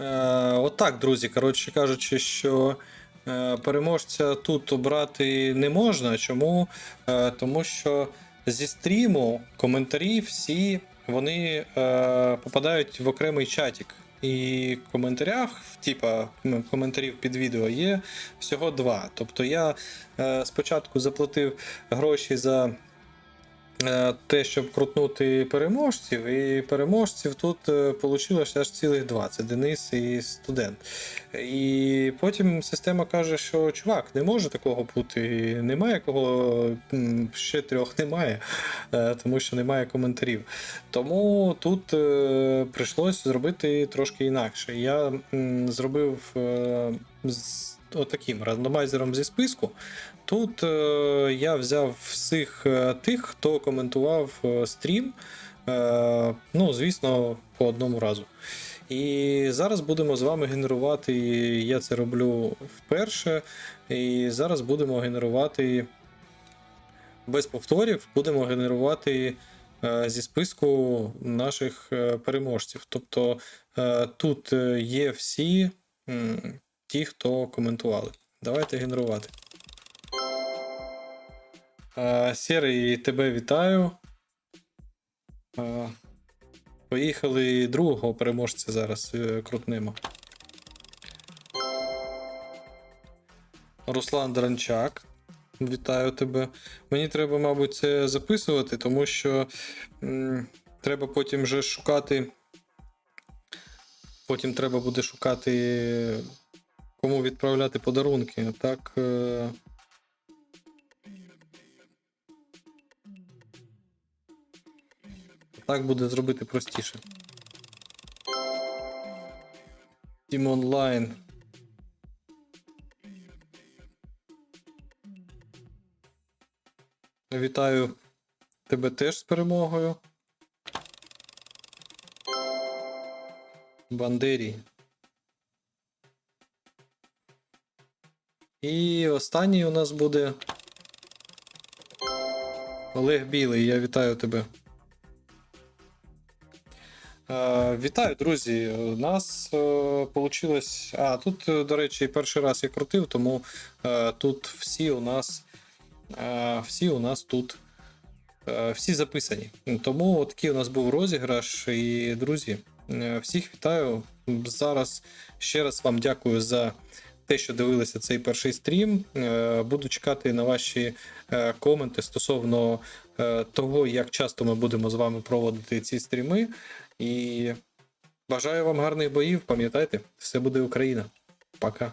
Е, отак, друзі. Коротше кажучи, що е, переможця тут обрати не можна. Чому? Е, тому що зі стріму коментарі всі вони попадають в окремий чатик. І в коментарях, типа коментарів під відео є всього два. Тобто я спочатку заплатив гроші за те, щоб крутнути переможців, і переможців тут вийшло аж цілих два. Це Денис і студент. І потім система каже, що чувак, не може такого бути. Немає кого ще трьох немає, е, тому що немає коментарів. Тому тут е, прийшлось зробити трошки інакше. Я зробив е, з отаким рандомайзером зі списку. Тут е, я взяв всіх е, тих, хто коментував е, стрім. Е, ну, звісно, по одному разу. І зараз будемо з вами генерувати. Я це роблю вперше. І зараз будемо генерувати без повторів, будемо генерувати е, зі списку наших е, переможців. Тобто е, тут є всі ті, хто коментували. Давайте генерувати. Е, Сірий, тебе вітаю. Е, Поїхали другого переможця зараз е, крутнемо. Руслан Дранчак. Вітаю тебе. Мені треба, мабуть, це записувати, тому що м, треба потім вже шукати. Потім треба буде шукати, кому відправляти подарунки. Так. Е... Так буде зробити простіше. Team Online. Вітаю тебе теж з перемогою. Бандері. І останній у нас буде Олег Білий. Я вітаю тебе. Е, Вітаю, друзі. У нас вийшло. А, тут, е, до речі, перший раз я крутив, тому е, тут всі у нас е, всі у нас тут е, всі записані. Тому такий у нас був розіграш. І, друзі, е, всіх вітаю. Зараз ще раз вам дякую за те, що дивилися цей перший стрім. Е, Буду чекати на ваші е, коменти стосовно е, того, як часто ми будемо з вами проводити ці стріми. І бажаю вам гарних боїв. Пам'ятайте, все буде Україна. Пока.